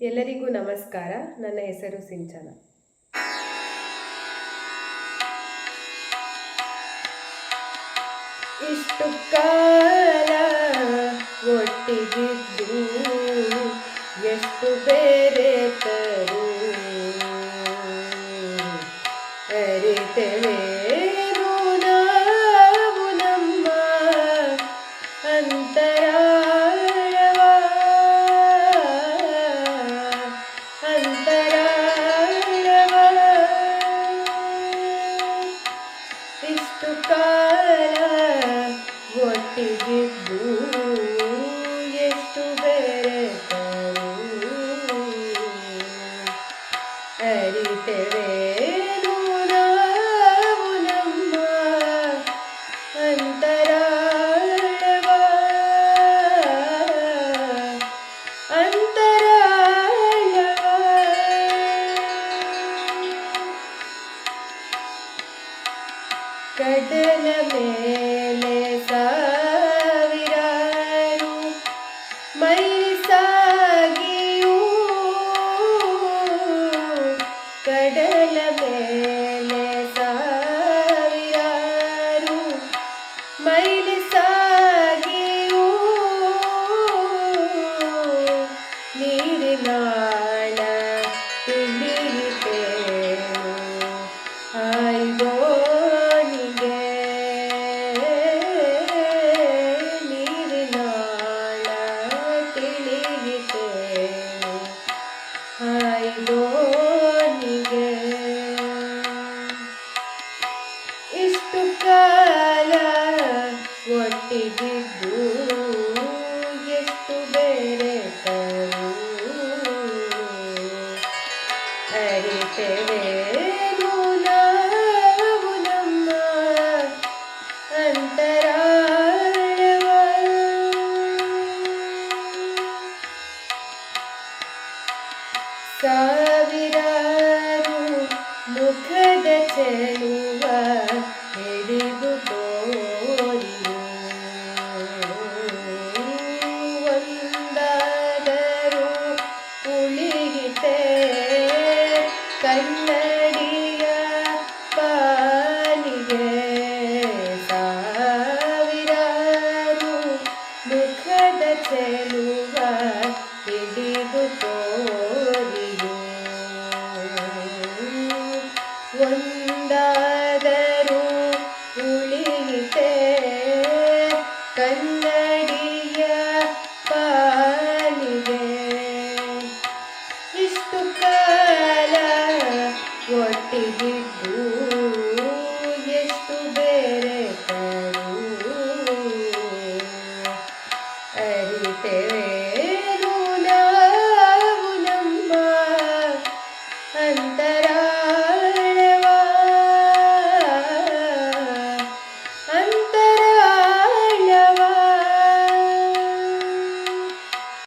ಎಲ್ಲರಿಗೂ ನಮಸ್ಕಾರ. ನನ್ನ ಹೆಸರು ಸಿಂಚನ. ಇಷ್ಟು ಕಾಲ ಒಟ್ಟಿಗಿದ್ದು ಎಷ್ಟು ಬೇರೆ ತರು? ಅರಿತೇವೆ ನಾವು ನಮ್ಮ ಅಂತರಾಳವ ಒಟ್ಟಿಗಿದ್ದು ಎಷ್ಟು ಬೆರೆತರು ಅರಿತೆವೇನು ನಾವು ನಮ್ಮ മേലെ ಇಷ್ಟು ಕಾಲ ಒಟ್ಟಿಗಿದ್ದು ಎಷ್ಟು ಬೆರೆತರು ಅರಿತೆವೇನು ನಾವು ನಮ್ಮ ಅಂತರಾಳವ ಸಾವಿರಾರು ಕನ್ನಡಿಯ ಪಾಲಿಗೆ ಸಾವಿರಾರು ಮುಖದ ಚೆಲುವ ಹಿಡಿದು ಒಂದಾದ ಕಾಟಿಗಿದ್ದು ಎಷ್ಟು